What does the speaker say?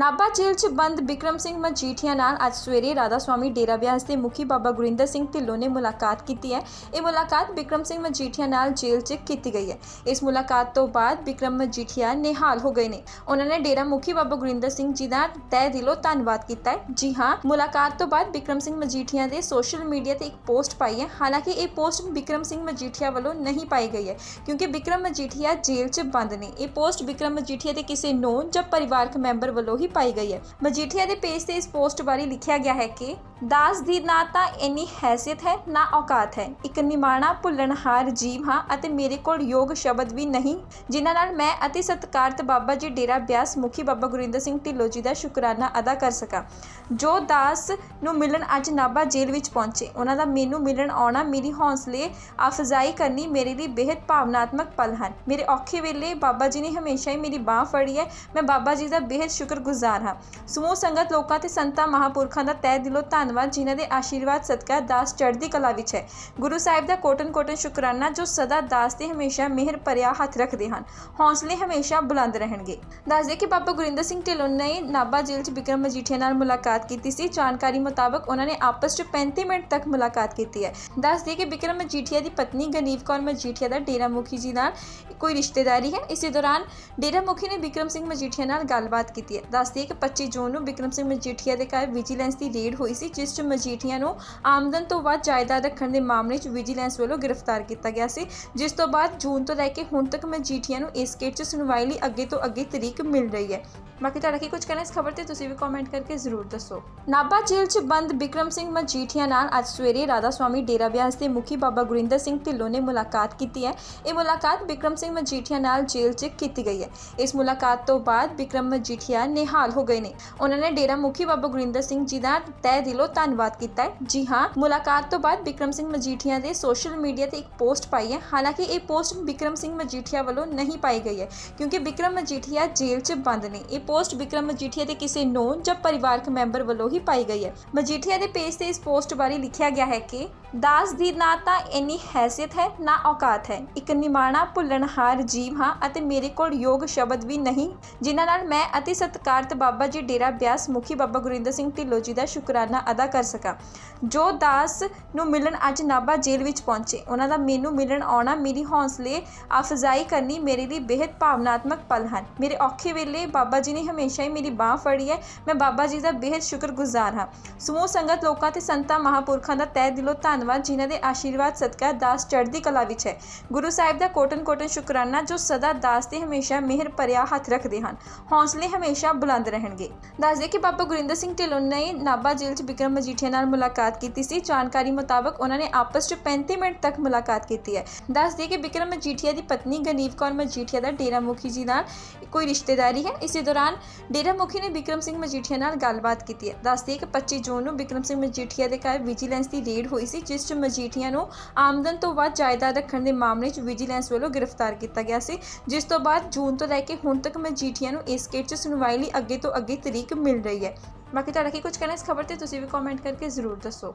ਨਾਭਾ ਜੇਲ੍ਹ 'ਚ ਬੰਦ ਬਿਕਰਮ ਸਿੰਘ ਮਜੀਠੀਆ ਨਾਲ ਅੱਜ ਸਵੇਰੇ ਰਾਧਾ ਸਵਾਮੀ ਡੇਰਾ ਬਿਆਸ ਦੇ ਮੁਖੀ ਬਾਬਾ ਗੁਰਿੰਦਰ ਸਿੰਘ ਢਿੱਲੋਂ ਨੇ ਮੁਲਾਕਾਤ ਕੀਤੀ ਹੈ ਇਹ ਮੁਲਾਕਾਤ ਬਿਕਰਮ ਸਿੰਘ ਮਜੀਠੀਆ ਨਾਲ ਜੇਲ੍ਹ 'ਚ ਕੀਤੀ ਗਈ ਹੈ ਇਸ ਮੁਲਾਕਾਤ ਤੋਂ ਬਾਅਦ ਬਿਕਰਮ ਮਜੀਠੀਆ ਨਿਹਾਲ ਹੋ ਗਏ ਨੇ ਉਹਨਾਂ ਨੇ ਡੇਰਾ ਮੁਖੀ ਬਾਬਾ ਗੁਰਿੰਦਰ ਸਿੰਘ ਜੀ ਦਾ ਤਹਿ ਦਿਲੋਂ ਧੰਨਵਾਦ ਕੀਤਾ ਹੈ ਜੀ ਹਾਂ ਮੁਲਾਕਾਤ ਤੋਂ ਬਾਅਦ ਬਿਕਰਮ ਸਿੰਘ ਮਜੀਠੀਆ ਦੇ ਸੋਸ਼ਲ ਮੀਡੀਆ ਤੇ ਇੱਕ ਪੋਸਟ ਪਾਈ ਹੈ ਹਾਲਾਂਕਿ ਇਹ ਪੋਸਟ ਬਿਕਰਮ ਸਿੰਘ ਮਜੀਠੀਆ ਵੱਲੋਂ ਨਹੀਂ ਪਾਈ ਗਈ ਹੈ ਕਿਉਂਕਿ ਬਿਕਰਮ ਮਜੀਠੀਆ ਜੇਲ੍ਹ 'ਚ ਬੰਦ ਨੇ ਇਹ ਪੋਸਟ ਬਿਕਰਮ ਮਜੀਠੀਆ ਦੇ ਕਿਸੇ ਨੋਨ ਜਾਂ ਪਰਿਵਾਰਕ ਮੈਂਬਰ ਵੱਲੋਂ ਹੀ ਪਾਈ ਗਈ ਹੈ। ਮਜੀਠੀਆ ਦੇ ਪੇਜ ਤੇ ਇਸ ਪੋਸਟ ਬਾਰੇ ਲਿਖਿਆ ਗਿਆ ਹੈ ਕਿ ਦਾਸ ਦੀ ਨਾ ਤਾਂ ਇੰਨੀ ਹੈਸੀਅਤ ਹੈ, ਨਾ ਔਕਾਤ ਹੈ। ਇੱਕ ਨਿਮਾਣਾ ਭੁੱਲਣਹਾਰ ਜੀਵ ਹਾਂ ਅਤੇ ਮੇਰੇ ਕੋਲ ਯੋਗ ਸ਼ਬਦ ਵੀ ਨਹੀਂ, ਜਿਨ੍ਹਾਂ ਨਾਲ ਮੈਂ ਅਤੇ ਸਤਕਾਰਤ ਬਾਬਾ ਜੀ ਡੇਰਾ ਬਿਆਸ ਮੁਖੀ ਬਾਬਾ ਗੁਰਿੰਦਰ ਸਿੰਘ ਢਿੱਲੋਂ ਜੀ ਦਾ ਸ਼ੁਕਰਾਨਾ ਅਦਾ ਕਰ ਸਕਾਂ। ਜੋ ਦਾਸ ਨੂੰ ਮਿਲਣ ਅੱਜ ਨਾਬਾ ਜੇਲ੍ਹ ਵਿੱਚ ਪਹੁੰਚੇ, ਉਹਨਾਂ ਦਾ ਮੈਨੂੰ ਮਿਲਣ ਆਉਣਾ ਮੇਰੀ ਹੌਸਲੇ, ਅਫਜ਼ਾਈ ਕਰਨੀ ਮੇਰੇ ਲਈ ਬੇहद ਭਾਵਨਾਤਮਕ ਪਲ ਹਨ। ਮੇਰੇ ਔਖੇ ਵੇਲੇ ਬਾਬਾ ਜੀ ਨੇ ਹਮੇਸ਼ਾ ਹੀ ਮੇਰੀ ਬਾਹ ਫੜੀ ਹੈ। ਮੈਂ ਬਾਬਾ ਜੀ ਦਾ ਬੇहद ਸ਼ੁਕਰਗੁਜ਼ਾਰ ਹਾਂ। ਸਮੂਹ ਸੰਗਤ ਲੋਕਾਂ ਤੇ ਸੰਤਾਂ ਮਹਾਪੁਰਖਾਂ ਦਾ ਤਹਿ ਦਿਲੋਂ ਧੰਨਵਾਦ, ਜਿਨ੍ਹਾਂ ਦੇ ਆਸ਼ੀਰਵਾਦ, ਸਦਕਾ, ਦਾਸ, ਚੜ੍ਹਦੀ ਕਲਾ ਵਿੱਚ ਹੈ। ਗੁਰੂ ਸਾਹਿਬ ਦਾ ਕੋਟਨ ਕੋਟਨ ਸ਼ੁਕਰਾਨਾ, ਜੋ ਸਦਾ ਦਾਸ ਤੇ ਹਮੇਸ਼ਾ ਮਿਹਰ ਭਰਿਆ ਹੱਥ ਰੱਖਦੇ ਹਨ। ਹੌਸਲੇ ਹਮੇਸ਼ਾ ਬੁਲੰਦ ਰਹਿਣਗੇ। ਦੱਸਦੇ ਕਿ ਬਾਬਾ ਗੁਰਿੰਦਰ ਸਿੰਘ ਢਿੱਲੋਂ ਨੇ ਨਾਭਾ ਜੇਲ੍ਹ 'ਚ ਬਿਕਰਮ ਮਜੀਠੀਆ ਨਾਲ ਮੁਲਾਕਾਤ ਕੀਤੀ ਸੀ। ਜਾਣਕਾਰੀ ਮੁਤਾਬਕ ਉਹਨਾਂ ਨੇ ਆਪਸ 'ਚ 35 ਮਿੰਟ ਤੱਕ ਮੁਲਾਕਾਤ ਕੀਤੀ ਹੈ। ਦੱਸਦੇ ਕਿ ਬਿਕਰਮ ਮਜੀਠੀਆ ਦੀ ਪਤਨੀ ਗਨੀਵ ਕੌਰ ਮਜੀਠੀਆ ਦਾ ਡੇਰਾ ਮੁਖੀ ਜੀ ਨਾਲ ਕੋਈ ਰਿਸ਼ਤੇਦਾਰੀ ਹੈ। ਇਸੇ ਦੌਰਾਨ ਡੇਰਾ ਮੁਖੀ ਨੇ ਬਿਕਰਮ ਸਿੰਘ ਮਜੀਠੀਆ ਨਾਲ ਗੱਲਬਾਤ ਕੀਤੀ ਹੈ। ਦੱਸਦੀ ਹੈ ਕਿ 25 ਜੂਨ ਨੂੰ ਬਿਕਰਮ ਸਿੰਘ ਮਜੀਠੀਆ ਦੇ ਘਰ ਵਿਜੀਲੈਂਸ ਦੀ ਰੇਡ ਹੋਈ ਸੀ, ਜਿਸ 'ਚ ਮਜੀਠੀਆ ਨੂੰ ਆਮਦਨ ਤੋਂ ਵੱਧ ਜਾਇਦਾਦ ਰੱਖਣ ਦੇ ਮਾਮਲੇ 'ਚ ਵਿਜੀਲੈਂਸ ਵੱਲੋਂ ਗ੍ਰਿਫਤਾਰ ਕੀਤਾ ਗਿਆ ਸੀ, ਜਿਸ ਤੋਂ ਬਾਅਦ ਜੂਨ ਤੋਂ ਲੈ ਕੇ ਹੁਣ ਤੱਕ ਮਜੀਠੀਆ ਨੂੰ ਇਸ ਕੇਸ 'ਚ ਸੁਣਵਾਈ ਲਈ ਅੱਗੇ ਤੋਂ ਅੱਗੇ ਤਰੀਕ ਮਿਲ ਰਹੀ ਹੈ। ਬਾਕੀ ਤੁਹਾਡਾ ਕੀ ਕੁਝ ਕਹਿਣਾ ਇਸ ਖਬਰ ਤੇ, ਤੁਸੀਂ ਵੀ ਕਮੈਂਟ ਕਰਕੇ ਜ਼ਰੂਰ ਦੱਸੋ। ਨਾਭਾ ਜੇਲ੍ਹ 'ਚ ਬੰਦ ਬਿਕਰਮ ਸਿੰਘ ਮਜੀਠੀਆ ਨਾਲ ਅੱਜ ਸਵੇਰੇ ਰਾਧਾ ਸਵਾਮੀ ਡੇਰਾ ਬਿਆਸ ਦੇ ਮੁਖੀ ਬਾਬਾ ਗੁਰਿੰਦਰ ਸਿੰਘ ਢਿੱਲੋਂ ਨੇ ਮੁਲਾਕਾਤ ਕੀਤੀ ਹੈ। ਇਹ ਮੁਲਾਕਾਤ ਬਿਕਰਮ ਸਿੰਘ ਮਜੀਠੀਆ ਨਾਲ ਜੇਲ੍ਹ 'ਚ ਕੀਤੀ ਗਈ ਹੈ। ਇਸ ਮੁਲਾਕਾਤ ਤੋਂ ਬਾਅਦ ਬਿਕਰਮ ਮਜੀਠੀਆ ਨੇ ਨਿਹਾਲ ਹੋ ਗਏ ਨੇ। ਉਹਨਾਂ ਨੇ ਡੇਰਾ ਮੁਖੀ ਬਾਬਾ ਗੁਰਿੰਦਰ ਸਿੰਘ ਜੀ ਦਾ ਤਹਿ ਦਿਲੋਂ ਧੰਨਵਾਦ ਕੀਤਾ ਹੈ। ਜੀ ਹਾਂ, ਮੁਲਾਕਾਤ ਤੋਂ ਬਾਅਦ ਬਿਕਰਮ ਸਿੰਘ ਮਜੀਠੀਆ ਦੇ ਸੋਸ਼ਲ ਮੀਡੀਆ ਤੇ ਇੱਕ ਪੋਸਟ ਪਾਈ ਹੈ। ਹਾਲਾਂਕਿ ਇਹ ਪੋਸਟ ਬਿਕਰਮ ਸਿੰਘ ਮਜੀਠੀਆ ਵੱਲੋਂ ਨਹੀਂ ਪਾਈ ਗਈ ਹੈ, ਕਿਉਂਕਿ ਬਿਕਰਮ ਮਜੀਠੀਆ ਜੇਲ੍ਹ 'ਚ ਬੰਦ ਨੇ। ਇਹ ਪੋਸਟ ਬਿਕਰਮ ਮਜੀਠੀਆ ਦੇ ਕਿਸੇ ਨੋਨ ਜਾਂ ਪਰਿਵਾਰਕ ਮੈਂਬਰ ਵੱਲੋਂ ਹੀ ਪਾਈ ਗਈ ਹੈ। ਮਜੀਠੀਆ ਦੇ ਪੇਜ ਤੇ ਇਸ ਪੋਸਟ ਬਾਰੇ ਲਿਖਿਆ ਗਿਆ ਹੈ ਕਿ ਦਾਸ ਦੀ ਨਾ ਤਾਂ ਇੰਨੀ ਹੈਸੀਅਤ ਹੈ, ਨਾ ਔਕਾਤ ਹੈ। ਇੱਕ ਨਿਮਾਣਾ ਭੁੱਲਣਹਾਰ ਜੀਵ ਹਾਂ ਅਤੇ ਮੇਰੇ ਕੋਲ ਯੋਗ ਸ਼ਬਦ ਵੀ ਨਹੀਂ, ਜਿਨ੍ਹਾਂ ਨਾਲ ਮੈਂ ਅਤੇ ਸਤਕਾਰਤ ਬਾਬਾ ਜੀ ਡੇਰਾ ਬਿਆਸ ਮੁਖੀ ਬਾਬਾ ਗੁਰਿੰਦਰ ਸਿੰਘ ਢਿੱਲੋਂ ਜੀ ਦਾ ਸ਼ੁਕਰਾਨਾ ਅਦਾ ਕਰ ਸਕਾਂ। ਜੋ ਦਾਸ ਨੂੰ ਮਿਲਣ ਅੱਜ ਨਾਬਾ ਜੇਲ੍ਹ ਵਿੱਚ ਪਹੁੰਚੇ, ਉਹਨਾਂ ਦਾ ਮੈਨੂੰ ਮਿਲਣ ਆਉਣਾ ਮੇਰੀ ਹੌਸਲੇ, ਅਫਜ਼ਾਈ ਕਰਨੀ ਮੇਰੇ ਲਈ ਬੇहद ਭਾਵਨਾਤਮਕ ਪਲ ਹਨ। ਮੇਰੇ ਔਖੇ ਵੇਲੇ ਬਾਬਾ ਜੀ ਨੇ ਹਮੇਸ਼ਾ ਹੀ ਮੇਰੀ ਬਾਹ ਫੜੀ ਹੈ, ਮੈਂ ਬਾਬਾ ਜੀ ਦਾ ਬੇहद ਸ਼ੁਕਰਗੁਜ਼ਾਰ ਹਾਂ। ਸਮੂਹ ਸੰਗਤ ਲੋਕਾਂ ਤੇ ਸੰਤਾਂ ਮਹਾਪੁਰਖਾਂ ਦਾ ਤਹਿ ਦਿਲੋਂ ਧੰਨ ਧੰਨਵਾਦ, ਜਿਨ੍ਹਾਂ ਦੇ ਆਸ਼ੀਰਵਾਦ ਸਦਕਾ ਦਾਸ ਚੜ੍ਹਦੀ ਕਲਾ ਵਿੱਚ ਹੈ। ਗੁਰੂ ਸਾਹਿਬ ਦਾ ਕੋਟਨ ਕੋਟਨ ਸ਼ੁਕਰਾਨਾ ਜੋ ਸਦਾ ਦਾਸ ਤੇ ਹਮੇਸ਼ਾ ਮਿਹਰ ਭਰਿਆ ਹੱਥ ਰੱਖਦੇ ਹਨ। ਹੌਸਲੇ ਹਮੇਸ਼ਾ ਬੁਲੰਦ ਰਹਿਣਗੇ। ਦੱਸਦੇ ਕਿ ਬਾਬਾ ਗੁਰਿੰਦਰ ਸਿੰਘ ਢਿੱਲੋਂ ਨੇ ਨਾਭਾ ਜੇਲ੍ਹ 'ਚ ਬਿਕਰਮ ਮਜੀਠੀਆ ਨਾਲ ਮੁਲਾਕਾਤ ਕੀਤੀ ਸੀ। ਜਾਣਕਾਰੀ ਮੁਤਾਬਕ ਉਹਨਾਂ ਨੇ ਆਪਸ 'ਚ 35 ਮਿੰਟ ਤੱਕ ਮੁਲਾਕਾਤ ਕੀਤੀ ਹੈ। ਦੱਸਦੇ ਕਿ ਬਿਕਰਮ ਮਜੀਠੀਆ ਦੀ ਪਤਨੀ ਗਨੀਵ ਕੌਰ ਮਜੀਠੀਆ ਦਾ ਡੇਰਾ ਮੁਖੀ ਜੀ ਨਾਲ ਕੋਈ ਰਿਸ਼ਤੇਦਾਰੀ ਹੈ। ਇਸੇ ਦੌਰਾਨ ਡੇਰਾ ਮੁਖੀ ਨੇ ਬਿਕਰਮ ਸਿੰਘ ਮਜੀਠੀਆ ਨਾਲ ਗੱਲਬਾਤ ਕੀਤੀ ਹੈ। ਦੱਸਦੀ ਕਿ 25 ਜੂਨ ਨੂੰ ਬਿਕਰਮ ਸਿੰਘ ਮਜੀਠੀਆ ਦੇ ਘਰ ਵਿਜੀਲੈਂਸ ਦੀ ਰੇਡ ਹੋਈ ਸੀ ਜਿਸ 'ਚ ਮਜੀਠੀਆ ਨੂੰ ਆਮਦਨ ਤੋਂ ਵੱਧ ਜਾਇਦਾਦ ਰੱਖਣ ਦੇ ਮਾਮਲੇ 'ਚ ਵਿਜੀਲੈਂਸ ਵੱਲੋਂ ਗ੍ਰਿਫਤਾਰ ਕੀਤਾ ਗਿਆ ਸੀ, ਜਿਸ ਤੋਂ ਬਾਅਦ ਜੂਨ ਤੋਂ ਲੈ ਕੇ ਹੁਣ ਤੱਕ ਮਜੀਠੀਆ ਨੂੰ ਇਸ ਕੇਸ 'ਚ ਸੁਣਵਾਈ ਲਈ ਅੱਗੇ ਤੋਂ ਅੱਗੇ ਤਰੀਕ ਮਿਲ ਰਹੀ ਹੈ। ਬਾਕੀ ਤੁਹਾਡਾ ਕੀ ਕੁਝ ਕਹਿਣਾ ਇਸ ਖਬਰ ਤੇ, ਤੁਸੀਂ ਵੀ ਕਮੈਂਟ ਕਰਕੇ ਜ਼ਰੂਰ ਦੱਸੋ।